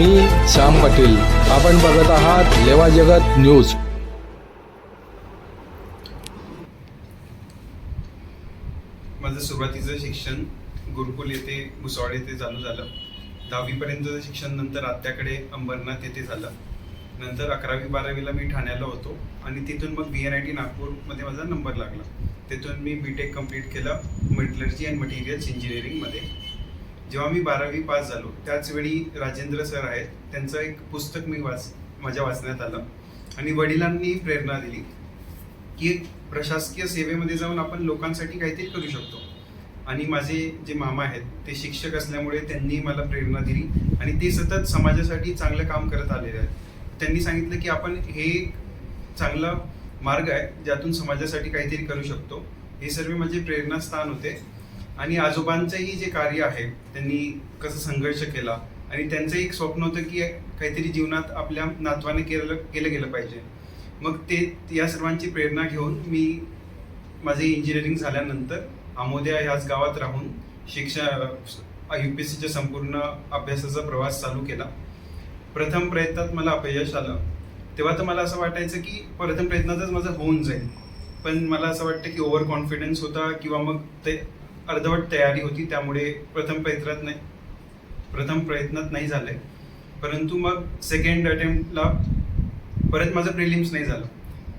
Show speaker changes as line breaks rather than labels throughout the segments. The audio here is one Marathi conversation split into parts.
मी श्याम पाटील. आपण बघत आहात लेवा जगत न्यूज.
माझं सुरुवातीचं शिक्षण गुरुकुल येथे भुसावळ येथे चालू झालं. दहावीपर्यंतचं शिक्षण नंतर आत्याकडे अंबरनाथ येथे झालं. नंतर अकरावी बारावीला मी ठाण्याला होतो आणि तिथून मग बी एन आय टी नागपूरमध्ये माझा नंबर लागला. तिथून मी बी टेक कंप्लीट केलं मेटलर्जी अँड मटेरियल्स इंजिनिअरिंगमध्ये. जेव्हा मी बारावी पास झालो त्याचवेळी राजेंद्र सर आहेत. त्यांचं एक पुस्तक मी वाच माझ्या वाचण्यात आलं. आणि वडिलांनी प्रेरणा दिली की एक प्रशासकीय सेवेमध्ये जाऊन आपण लोकांसाठी काहीतरी करू शकतो. आणि माझे जे मामा आहेत ते शिक्षक असल्यामुळे त्यांनी मला प्रेरणा दिली आणि ते सतत समाजासाठी चांगलं काम करत आलेले आहेत. त्यांनी सांगितलं की आपण हे एक चांगला मार्ग आहे ज्यातून समाजासाठी काहीतरी करू शकतो. हे सर्व माझे प्रेरणास्थान होते. आणि आजोबांचंही जे कार्य आहे त्यांनी कसं संघर्ष केला आणि त्यांचं एक स्वप्न होतं की काहीतरी जीवनात आपल्या नातवाने केलं केलं गेलं पाहिजे. मग ते या सर्वांची प्रेरणा घेऊन मी माझे इंजिनिअरिंग झाल्यानंतर आमोद्या ह्याच गावात राहून शिक्षा यू पी एस सीच्या संपूर्ण अभ्यासाचा प्रवास चालू केला. प्रथम प्रयत्नात मला अपयश आलं. तेव्हा तर मला असं वाटायचं की प्रथम प्रयत्नातच माझं होऊन जाईल. पण मला असं वाटतं की ओव्हर कॉन्फिडन्स होता किंवा मग ते अर्धवट तयारी होती त्यामुळे प्रथम प्रयत्नात नाही प्रथम प्रयत्नात नाही झालंय. परंतु मग सेकंड अटेम्प्टला परत माझं प्रिलिम्स नाही झालं.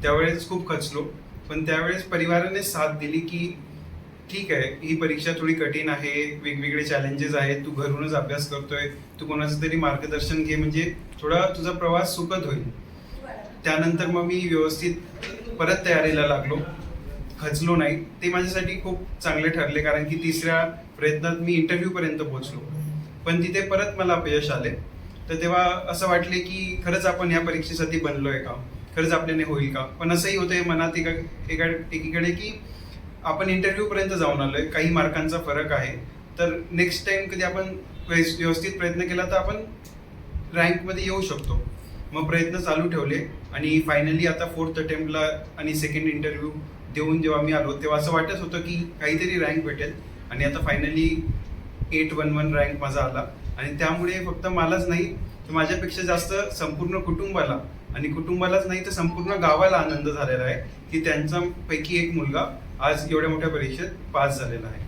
त्यावेळेस खूप खचलो पण त्यावेळेस परिवाराने साथ दिली की ठीक आहे ही परीक्षा थोडी कठीण आहे वेगवेगळे चॅलेंजेस आहेत तू घरूनच अभ्यास करतोय तू कोणाचं तरी मार्गदर्शन घे म्हणजे थोडा तुझा प्रवास सुखद होईल. त्यानंतर मग मी व्यवस्थित परत तयारीला लागलो. खचलो नाही. ते माझ्यासाठी खूप चांगले ठरले कारण की तिसऱ्या प्रयत्नात मी इंटरव्ह्यू पर्यंत पोहोचलो. पण तिथे परत मला अपयश आले. तर तेव्हा असं वाटले की खरंच आपण या परीक्षेसाठी बनलोय का? खरंच आपल्याने होईल का? पण असंही होतंय मनात एका एका एकीकडे की आपण इंटरव्ह्यू पर्यंत जाऊन आलोय. काही मार्कांचा फरक आहे. तर नेक्स्ट टाइम कधी आपण व्यवस्थित प्रयत्न केला तर आपण रँकमध्ये येऊ शकतो. मग प्रयत्न चालू ठेवले आणि फायनली आता फोर्थ अटेम्प्टला आणि सेकंड इंटरव्ह्यू देऊन जेव्हा मी आलो तेव्हा असं वाटत होतं की काहीतरी रँक भेटेल. आणि आता finally eight one one rank माझा आला. आणि त्यामुळे फक्त मलाच नाही तर माझ्यापेक्षा जास्त संपूर्ण कुटुंबाला आणि कुटुंबालाच नाही तर संपूर्ण गावाला आनंद झालेला आहे की त्यांचा पैकी एक मुलगा आज एवढ्या मोठ्या परीक्षेत पास झालेला आहे.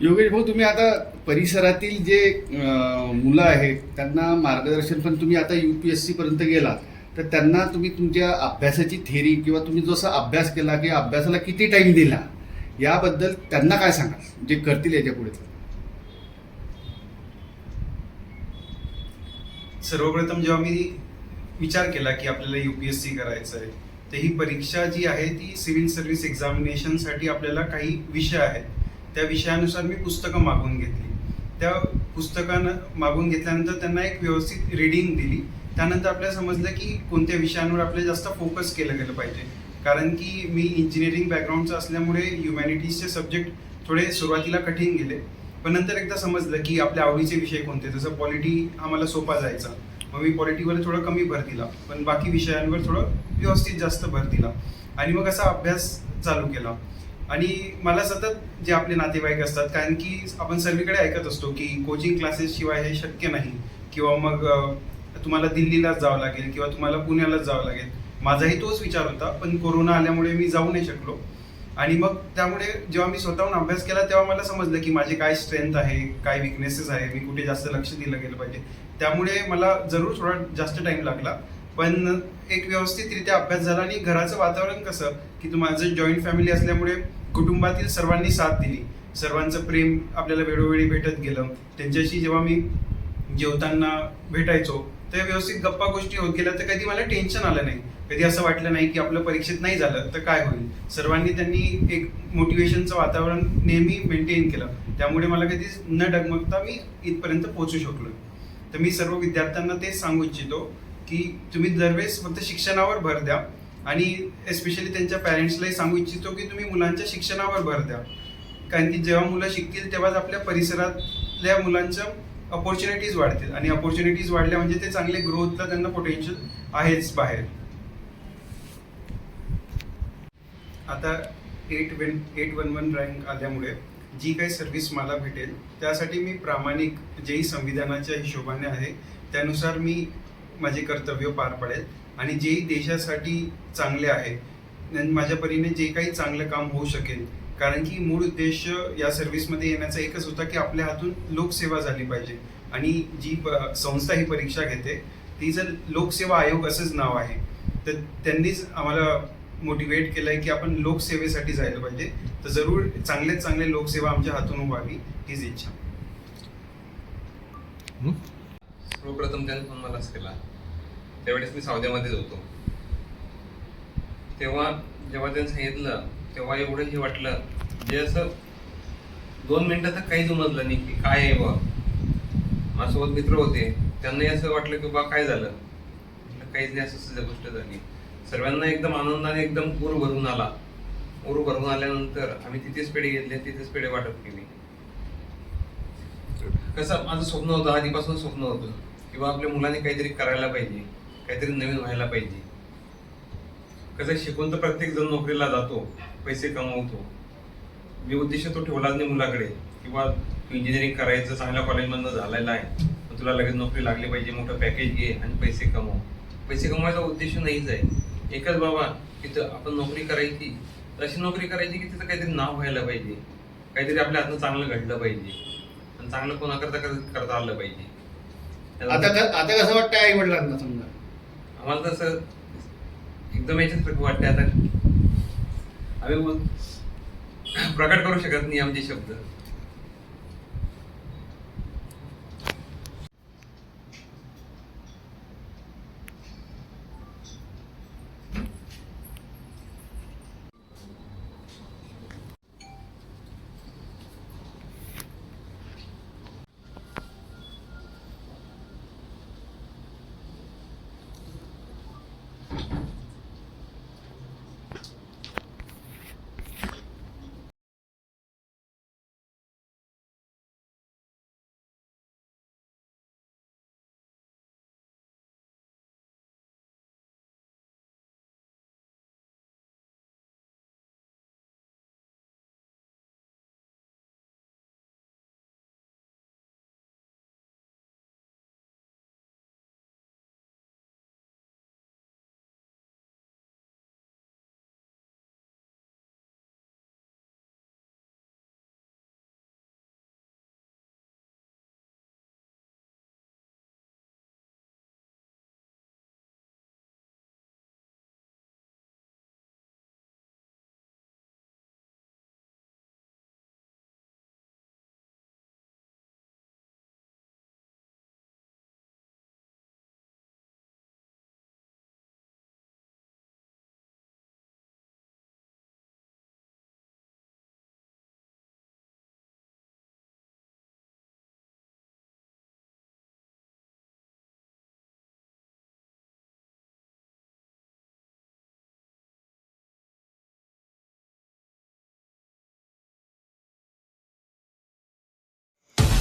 योगेश भाऊ तुम्ही आता परिसरातील जे मुलं आहेत त्यांना मार्गदर्शन पण तुम्ही आता यू पी एस सी पर्यंत गेला तर त्यांना तुम्ही तुमच्या अभ्यासाची थेरी किंवा तुम्ही जसा अभ्यास केला की अभ्यासाला किती टाइम दिला याबद्दल त्यांना काय सांगाल? जे करतील याच्यापुढे.
सर्वप्रथम जेव्हा मी विचार केला की आपल्याला युपीएससी करायचं आहे तर ही परीक्षा जी आहे ती सिव्हिल सर्व्हिस एक्झामिनेशनसाठी आपल्याला काही विषय आहेत. त्या विषयानुसार मी पुस्तकं मागून घेतली. त्या पुस्तकानं मागून घेतल्यानंतर त्यांना एक व्यवस्थित रिडिंग दिली. त्यानंतर आपल्याला समजलं की कोणत्या विषयांवर आपल्याला जास्त फोकस केलं गेलं पाहिजे. कारण की मी इंजिनिअरिंग बॅकग्राऊंडचं असल्यामुळे ह्युमॅनिटीजचे सब्जेक्ट थोडे सुरुवातीला कठीण गेले. पण नंतर एकदा समजलं की आपल्या आवडीचे विषय कोणते? जसं पॉलिटी आम्हाला सोपा जायचा. मग मी पॉलिटीवर थोडं कमी भर दिला. पण बाकी विषयांवर थोडं व्यवस्थित जास्त भर दिला. आणि मग असा अभ्यास चालू केला. आणि मला सतत जे आपले नातेवाईक असतात कारण की आपण सर्वीकडे ऐकत असतो की कोचिंग क्लासेस शिवाय हे शक्य नाही. किंवा मग तुम्हाला दिल्लीलाच जावं लागेल किंवा तुम्हाला पुण्यालाच जावं लागेल. माझाही तोच विचार होता पण कोरोना आल्यामुळे मी जाऊ नाही शकलो. आणि मग त्यामुळे जेव्हा मी स्वतःहून अभ्यास केला तेव्हा मला समजलं की माझे काय स्ट्रेंथ आहे काय विकनेसेस आहे मी कुठे जास्त लक्ष दिलं गेलं पाहिजे. त्यामुळे मला जरूर थोडा जास्त टाइम लागला. पण एक व्यवस्थितरित्या अभ्यास झाला आणि घराचं वातावरण कसं की तू माझं जॉईंट फॅमिली असल्यामुळे कुटुंबातील सर्वांनी साथ दिली. सर्वांचं प्रेम आपल्याला वेळोवेळी भेटत गेलं. त्यांच्याशी जेव्हा मी जेवताना भेटायचो तर व्यवस्थित गप्पा गोष्टी होत गेल्या तर कधी मला टेन्शन आलं नाही. कधी असं वाटलं नाही की आपलं परीक्षेत नाही झालं तर काय होईल? सर्वांनी त्यांनी एक मोटिवेशनचं वातावरण नेहमी मेंटेन केलं. त्यामुळे मला कधीच न डगमगता मी इथपर्यंत पोहोचू शकलो. तर मी सर्व विद्यार्थ्यांना तेच सांगू इच्छितो की तुम्ही दरवेळेस फक्त शिक्षणावर भर द्या. आणि एस्पेशली त्यांच्या पॅरेंट्सलाही सांगू इच्छितो की तुम्ही मुलांच्या शिक्षणावर भर द्या. कारण की जेव्हा मुलं शिकतील तेव्हाच आपल्या परिसरातल्या मुलांच्या अपॉर्च्युनिटीज वाढतील. आणि अपॉर्च्युनिटीज वाढल्या म्हणजे ते चांगले ग्रोथला त्यांना पोटेन्शियल आहेच बाहेर. आता eight one eight one one rank आल्यामुळे जी काही सर्व्हिस मला भेटेल त्यासाठी मी प्रामाणिक जेही संविधानाच्या हिशोबाने आहे. त्यानुसार मी माझे कर्तव्य पार पडेल. आणि जेही देशासाठी चांगले आहे. माझ्या परीने जे काही चांगलं काम होऊ शकेल कारण की मूळ उद्देश या सर्व्हिसमध्ये येण्याचा एकच होता की आपल्या हातून लोकसेवा झाली पाहिजे. आणि जी संस्था ही परीक्षा घेते ती जर लोकसेवा आयोग असंच नाव आहे तर त्यांनीच आम्हाला मोटिवेट केलंय की आपण लोकसेवेसाठी जायला पाहिजे. तर जरूर चांगलेच चांगले लोकसेवा आमच्या हातून व्हावी हीच इच्छा.
सर्वप्रथम त्याने फोन मलाच केला. त्यावेळेस मी सावध्यामध्येच होतो. तेव्हा जेव्हा त्याने सांगितलं तेव्हा एवढं हे वाटलं. जे असं दोन मिनिटं तर काहीच उमजलं नाही की काय आहे बा माझ्यासोबत मित्र होते. त्यांनाही असं वाटलं की बा काय झालं? काहीच नाही असं सध्या गोष्ट झाली. सर्वांना एकदम आनंदाने एकदम पूर भरून आला. पूर भरून आल्यानंतर आम्ही तिथेच पेढे घेतले तिथेच पेढे वाटप केले. कसं माझं स्वप्न होतं आधीपासून स्वप्न होतं किंवा आपल्या मुलाने काहीतरी करायला पाहिजे काहीतरी नवीन व्हायला पाहिजे. कसं शिकून तर प्रत्येक जण नोकरीला जातो. पैसे कमवतो. मी उद्देश तो ठेवलाच नाही मुलाकडे. किंवा इंजिनिअरिंग करायचं चांगल्या कॉलेजमधनं झालेला आहे मग तुला लगेच नोकरी लागली पाहिजे मोठं पॅकेज घे आणि पैसे कमव. पैसे कमवायचा उद्देश नाहीच आहे. एकच बाबा तिथं आपण नोकरी करायची तर अशी नोकरी करायची की तिथं काहीतरी नाव व्हायला पाहिजे. काहीतरी आपल्या हातनं चांगलं घडलं पाहिजे. आणि चांगलं कोणाकरता कर- करता आलं पाहिजे.
आता क- आता कसं वाटतं आई वडिलांना समजा?
आम्हाला तसं एकदम याच्यात वाटते आता आम्ही प्रकट करू शकत नाही आमचे शब्द.